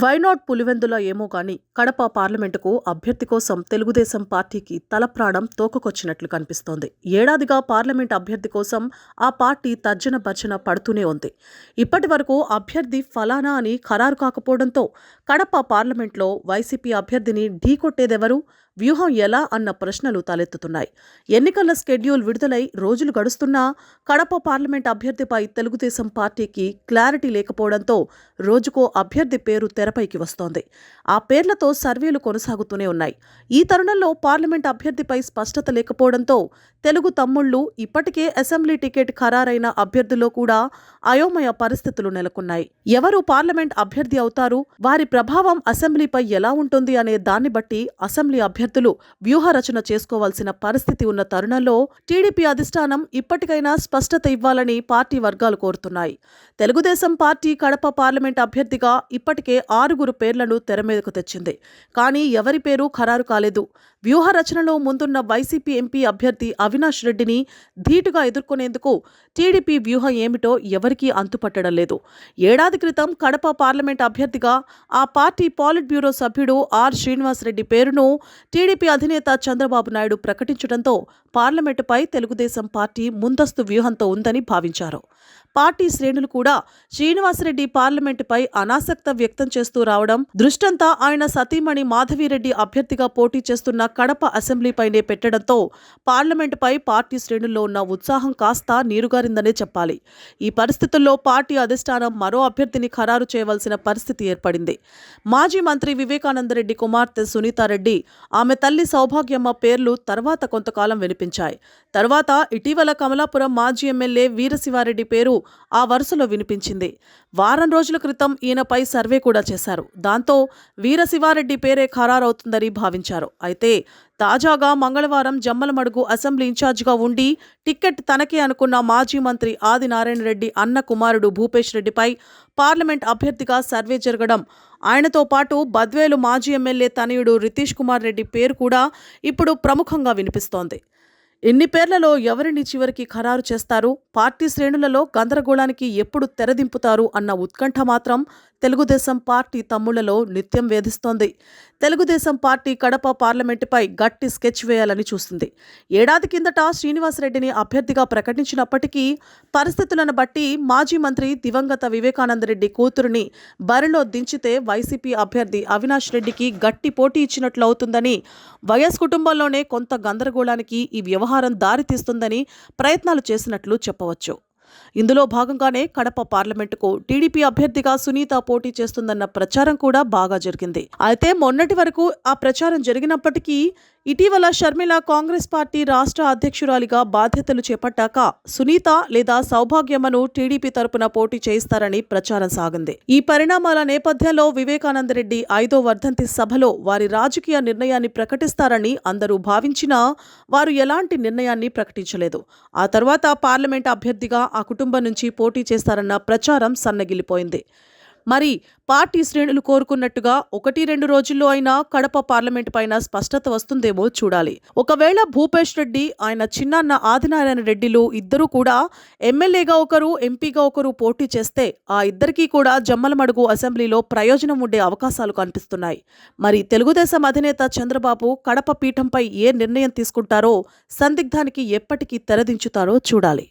వైనాడ్ పులివెందుల ఏమో గాని కడప పార్లమెంటుకు అభ్యర్థి కోసం తెలుగుదేశం పార్టీకి తలప్రాణం తోకకొచ్చినట్లు కనిపిస్తోంది. ఏడాదిగా పార్లమెంట్ అభ్యర్థి కోసం ఆ పార్టీ తర్జన భర్జన పడుతూనే ఉంది. ఇప్పటి వరకు అభ్యర్థి ఫలానా అని ఖరారు కాకపోవడంతో కడప పార్లమెంట్లో వైసీపీ అభ్యర్థిని ఢీకొట్టేదెవరు వ్యూహం ఎలా అన్న ప్రశ్నలు తలెత్తుతున్నాయి. ఎన్నికల స్కెడ్యూల్ విడుదలై రోజులు గడుస్తున్నా కడప పార్లమెంట్ అభ్యర్థిపై తెలుగుదేశం పార్టీకి క్లారిటీ లేకపోవడంతో రోజుకో అభ్యర్థి పేరు తెరపైకి వస్తోంది. ఆ పేర్లతో సర్వేలు కొనసాగుతూనే ఉన్నాయి. ఈ తరుణంలో పార్లమెంట్ అభ్యర్థిపై స్పష్టత లేకపోవడంతో తెలుగు తమ్ముళ్ళు ఇప్పటికే అసెంబ్లీ టికెట్ ఖరారైన అభ్యర్థుల్లో కూడా అయోమయ పరిస్థితులు నెలకొన్నాయి. ఎవరు పార్లమెంట్ అభ్యర్థి అవుతారు? వారి ప్రభావం అసెంబ్లీపై ఎలా ఉంటుంది అనే దాన్ని బట్టి అసెంబ్లీ అభ్యర్థులు వ్యూహ రచన చేసుకోవాల్సిన పరిస్థితి ఉన్న తరుణంలో టీడీపీ అధిష్టానం ఇప్పటికైనా స్పష్టత ఇవ్వాలని పార్టీ వర్గాలు కోరుతున్నాయి. తెలుగుదేశం పార్టీ కడప పార్లమెంట్ అభ్యర్థిగా ఇప్పటికే ఆరుగురు పేర్లను తెర మీదకు తెచ్చింది. కానీ ఎవరి పేరు ఖరారు కాలేదు. వ్యూహ రచనలో ముందున్న వైసీపీ ఎంపీ అభ్యర్థి అవినాష్ రెడ్డిని ధీటుగా ఎదుర్కొనేందుకు టీడీపీ వ్యూహం ఏమిటో ఎవరికీ అంతుపట్టడం లేదు. ఏడాది క్రితం కడప పార్లమెంట్ అభ్యర్థిగా ఆ పార్టీ పాలిట్ బ్యూరో సభ్యుడు ఆర్ శ్రీనివాసరెడ్డి పేరును టీడీపీ అధినేత చంద్రబాబు నాయుడు ప్రకటించడంతో పార్లమెంటుపై తెలుగుదేశం పార్టీ ముందస్తు వ్యూహంతో ఉందని భావించారు. పార్టీ శ్రేణులు కూడా శ్రీనివాసరెడ్డి పార్లమెంటుపై అనాసక్త వ్యక్తం చేస్తూ రావడం దృష్టంతా ఆయన సతీమణి మాధవిరెడ్డి అభ్యర్థిగా పోటీ చేస్తున్న కడప అసెంబ్లీపైనే పెట్టడంతో పార్లమెంటుపై పార్టీ శ్రేణుల్లో ఉన్న ఉత్సాహం కాస్త నీరుగారిందనే చెప్పాలి. ఈ పరిస్థితుల్లో పార్టీ అధిష్టానం మరో అభ్యర్థిని ఖరారు చేయవలసిన పరిస్థితి ఏర్పడింది. మాజీ మంత్రి వివేకానందరెడ్డి కుమార్తె సునీతారెడ్డి ఆమె తల్లి సౌభాగ్యమ్మ పేర్లు తర్వాత కొంతకాలం వినిపించాయి. తర్వాత ఇటీవల కమలాపురం మాజీ ఎమ్మెల్యే వీరశివారెడ్డి పేరు ఆ వరుసలో వినిపించింది. వారం రోజుల క్రితం ఈయనపై సర్వే కూడా చేశారు. దాంతో వీరశివారెడ్డి పేరే ఖరారవుతుందని భావించారు. అయితే తాజాగా మంగళవారం జమ్మలమడుగు అసెంబ్లీ ఇన్ఛార్జిగా ఉండి టిక్కెట్ తనకే అనుకున్న మాజీ మంత్రి ఆదినారాయణ రెడ్డి అన్న కుమారుడు భూపేష్ రెడ్డిపై పార్లమెంట్ అభ్యర్థిగా సర్వే జరగడం ఆయనతో పాటు బద్వేలు మాజీ ఎమ్మెల్యే తనయుడు రితీష్ కుమార్ రెడ్డి పేరు కూడా ఇప్పుడు ప్రముఖంగా వినిపిస్తోంది. ఇన్ని పేర్లలో ఎవరిని చివరికి ఖరారు చేస్తారు? పార్టీ శ్రేణులలో గందరగోళానికి ఎప్పుడు తెరదింపుతారు అన్న ఉత్కంఠ మాత్రం తెలుగుదేశం పార్టీ తమ్ముళ్ళలో నిత్యం వేధిస్తోంది. తెలుగుదేశం పార్టీ కడప పార్లమెంటుపై గట్టి స్కెచ్ వేయాలని చూస్తుంది. ఏడాది కిందట శ్రీనివాసరెడ్డిని అభ్యర్థిగా ప్రకటించినప్పటికీ పరిస్థితులను బట్టి మాజీ మంత్రి దివంగత వివేకానందరెడ్డి కూతురుని బరిలో దించితే వైసీపీ అభ్యర్థి అవినాష్ రెడ్డికి గట్టి పోటీ ఇచ్చినట్లు అవుతుందని వైఎస్ కుటుంబంలోనే కొంత గందరగోళానికి ఈ వ్యవహారం దారితీస్తుందని ప్రయత్నాలు చేసినట్లు చెప్పవచ్చు. ఇందులో భాగంగానే కడప పార్లమెంటుకు టీడీపీ అభ్యర్థిగా సునీత పోటీ చేస్తుందన్న ప్రచారం కూడా బాగా జరిగింది. అయితే మొన్నటి వరకు ఆ ప్రచారం జరిగినప్పటికీ ఇటీవల షర్మిల కాంగ్రెస్ పార్టీ రాష్ట్ర అధ్యక్షురాలిగా బాధ్యతలు చేపట్టాక సునీత లేదా సౌభాగ్యమ్మను టీడీపీ తరపున పోటీ చేయిస్తారని ప్రచారం సాగింది. ఈ పరిణామాల నేపథ్యంలో వివేకానందరెడ్డి ఐదో వర్ధంతి సభలో వారి రాజకీయ నిర్ణయాన్ని ప్రకటిస్తారని అందరూ భావించినా వారు ఎలాంటి నిర్ణయాన్ని ప్రకటించలేదు. ఆ తర్వాత పార్లమెంట్ అభ్యర్థిగా ఆ కుటుంబం నుంచి పోటీ చేస్తారన్న ప్రచారం సన్నగిలిపోయింది మరి పార్టీ శ్రేణులు కోరుకున్నట్టుగా ఒకటి రెండు రోజుల్లో అయినా కడప పార్లమెంట్ పైన స్పష్టత వస్తుందేమో చూడాలి. ఒకవేళ భూపేష్ రెడ్డి ఆయన చిన్నాన్న ఆదినారాయణ రెడ్డిలు ఇద్దరూ కూడా ఎమ్మెల్యేగా ఒకరు ఎంపీగా ఒకరు పోటీ చేస్తే ఆ ఇద్దరికీ కూడా జమ్మలమడుగు అసెంబ్లీలో ప్రయోజనం ఉండే అవకాశాలు కనిపిస్తున్నాయి. మరి తెలుగుదేశం అధినేత చంద్రబాబు కడప పీఠంపై ఏ నిర్ణయం తీసుకుంటారో సందిగ్ధానికి ఎప్పటికీ తెరదించుతారో చూడాలి.